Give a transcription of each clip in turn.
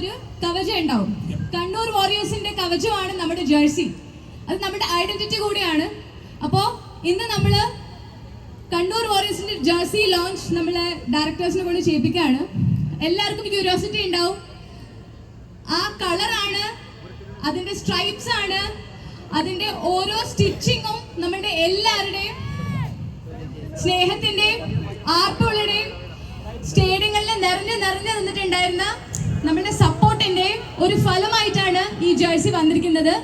ഒരു കവചം ഉണ്ടാവും. കണ്ണൂർ വാരിയേഴ്സിന്റെ കവചമാണ് നമ്മുടെ ജേഴ്സി അത് നമ്മുടെ ഐഡന്റിറ്റി കൂടിയാണ്. അപ്പോ ഇന്ന് നമ്മൾ കണ്ണൂർ വാരിയേഴ്സിന്റെ ജേഴ്സി ലോഞ്ച് നമ്മളെ ഡയറക്ടേഴ്സിനെ കൊണ്ട് ചെയ്യിപ്പിക്കുകയാണ്. എല്ലാവർക്കും ക്യൂരിയോസിറ്റി ഉണ്ടാവും. ആ കളറാണ് അതിന്റെ സ്ട്രൈപ്സ് ആണ് അതിന്റെ ഓരോ സ്റ്റിച്ചിങ്ങും നമ്മുടെ എല്ലാവരുടെയും സ്നേഹത്തിന്റെയും ആർപ്പുകളുടെയും സ്റ്റേഡിയങ്ങളിൽ നിറഞ്ഞു നിറഞ്ഞു നിന്നിട്ടുണ്ടായിരുന്ന നമ്മുടെ സപ്പോർട്ടിന്റെ ഒരു ഫലമായിട്ടാണ് ഈ ജേഴ്സി വന്നിരിക്കുന്നത്.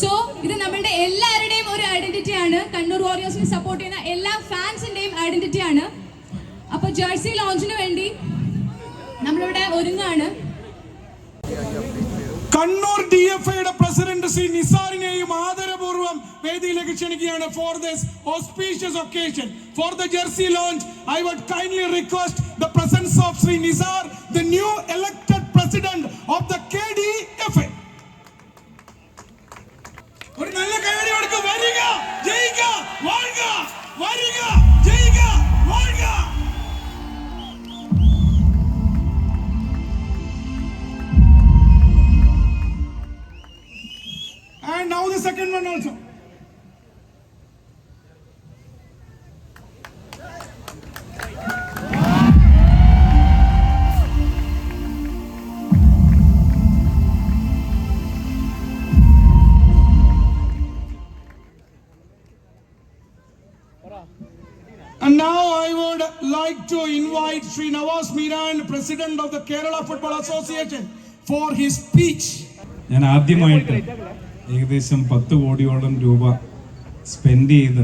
സോ ഇത് നമ്മളുടെ എല്ലാവരുടെയും ഒരു ഐഡന്റിറ്റി ആണ്. കണ്ണൂർ വാരിയേഴ്സിനെ സപ്പോർട്ട് ചെയ്യുന്ന എല്ലാ ഫാൻസിന്റെയും ഐഡന്റിറ്റി ആണ്. അപ്പോൾ ജേഴ്സി ലോഞ്ചിന് വേണ്ടി നമ്മളിവിടെ ഒരുങ്ങാണ്. കണ്ണൂർ ഡി എഫ് ഐയുടെ പ്രസിഡന്റ് ശ്രീ നിസാറിനെയും ആദരപൂർവം വേദിയിലേക്ക് ക്ഷണിക്കുകയാണ് for this auspicious occasion for the jersey launch I would kindly request The presence of Shri Nisar the new elected president of the K D F I ഒരു നല്ല കൈവടി കൊടുക്കുക വരിക ജയിക്ക വാഴുക വരിക ജയിക്ക വാഴുക And now the second one also. And now I would like to invite Sri Nawaz Miran, President of the Kerala Football Association, for his speech. ഞാൻ ആദ്യമായിട്ട് ഏകദേശം പത്ത് കോടിയോളം രൂപ സ്പെൻഡ് ചെയ്ത്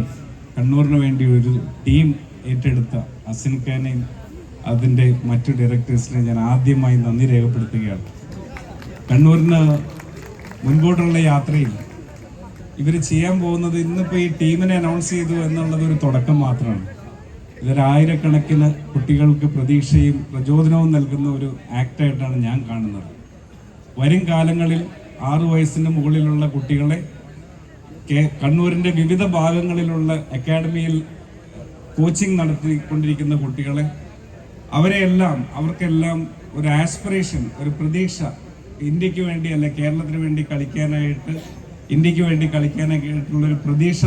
കണ്ണൂരിന് വേണ്ടി ഒരു ടീം ഏറ്റെടുത്ത അസിൻ ഖാനെയും അതിന്റെ മറ്റു ഡയറക്ടേഴ്സിനെ ഞാൻ ആദ്യമായി നന്ദി രേഖപ്പെടുത്തുകയാണ് കണ്ണൂരിന് മുൻപോട്ടുള്ള യാത്രയിൽ ഇവർ ചെയ്യാൻ പോകുന്നത് ഇന്നിപ്പോൾ ഈ ടീമിനെ അനൗൺസ് ചെയ്തു എന്നുള്ളത് ഒരു തുടക്കം മാത്രമാണ് ഇതൊരായിരക്കണക്കിന് കുട്ടികൾക്ക് പ്രതീക്ഷയും പ്രചോദനവും നൽകുന്ന ഒരു ആക്ടായിട്ടാണ് ഞാൻ കാണുന്നത്. വരും കാലങ്ങളിൽ ആറു വയസ്സിന് മുകളിലുള്ള കുട്ടികളെ കണ്ണൂരിന്റെ വിവിധ ഭാഗങ്ങളിലുള്ള അക്കാഡമിയിൽ കോച്ചിങ് നടത്തിക്കൊണ്ടിരിക്കുന്ന കുട്ടികളെ അവരെയെല്ലാം അവർക്കെല്ലാം ഒരു ആസ്പിറേഷൻ ഒരു പ്രതീക്ഷ ഇന്ത്യയ്ക്ക് വേണ്ടി അല്ല കേരളത്തിന് വേണ്ടി കളിക്കാനായിട്ട് ഇന്ത്യയ്ക്ക് വേണ്ടി കളിക്കാനായിട്ടുള്ളൊരു പ്രതീക്ഷ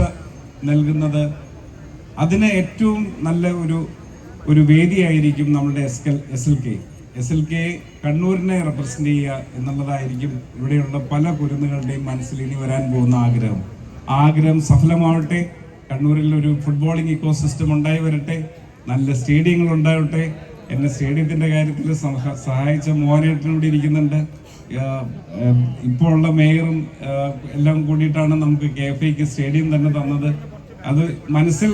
നൽകുന്നത് അതിന് ഏറ്റവും നല്ല ഒരു ഒരു വേദിയായിരിക്കും നമ്മുടെ S L S L K S L K കണ്ണൂരിനെ represent ചെയ്യുക എന്നുള്ളതായിരിക്കും ഇവിടെയുള്ള പല കുരുന്നുകളുടെയും മനസ്സിൽ ഇനി വരാൻ പോകുന്ന ആഗ്രഹം. ആഗ്രഹം സഫലമാവട്ടെ കണ്ണൂരിൽ ഒരു ഫുട്ബോളിംഗ് ഇക്കോ സിസ്റ്റം ഉണ്ടായി വരട്ടെ നല്ല സ്റ്റേഡിയങ്ങൾ ഉണ്ടാവട്ടെ. എന്നെ സ്റ്റേഡിയത്തിന്റെ കാര്യത്തിൽ സഹ- സഹായിച്ച മോഹനേട്ടനോട് ഇരിക്കുന്നുണ്ട്. ഇപ്പോൾ ഉള്ള മേയറും എല്ലാം കൂടിയിട്ടാണ് നമുക്ക് കെ എഫ് ഐക്ക് സ്റ്റേഡിയം തന്നെ തന്നത്. അത് മനസ്സിൽ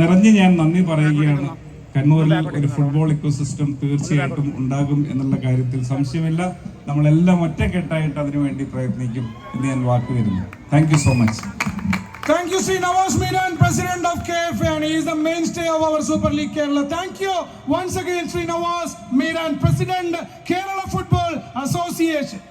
നിറഞ്ഞ് ഞാൻ നന്ദി പറയുകയാണ്. കണ്ണൂരിൽ ഒരു ഫുട്ബോൾ ഇക്കോ സിസ്റ്റം തീർച്ചയായിട്ടും ഉണ്ടാകും എന്നുള്ള കാര്യത്തിൽ സംശയമില്ല. നമ്മളെല്ലാം ഒറ്റക്കെട്ടായിട്ട് അതിനു വേണ്ടി പ്രയത്നിക്കും എന്ന് ഞാൻ വാക്കുവരുന്നു thank you so much thank you Shri Navas Meeran president of K F is the mainstay of our super league Kerala thank you once again Shri Navas Meeran president Kerala football association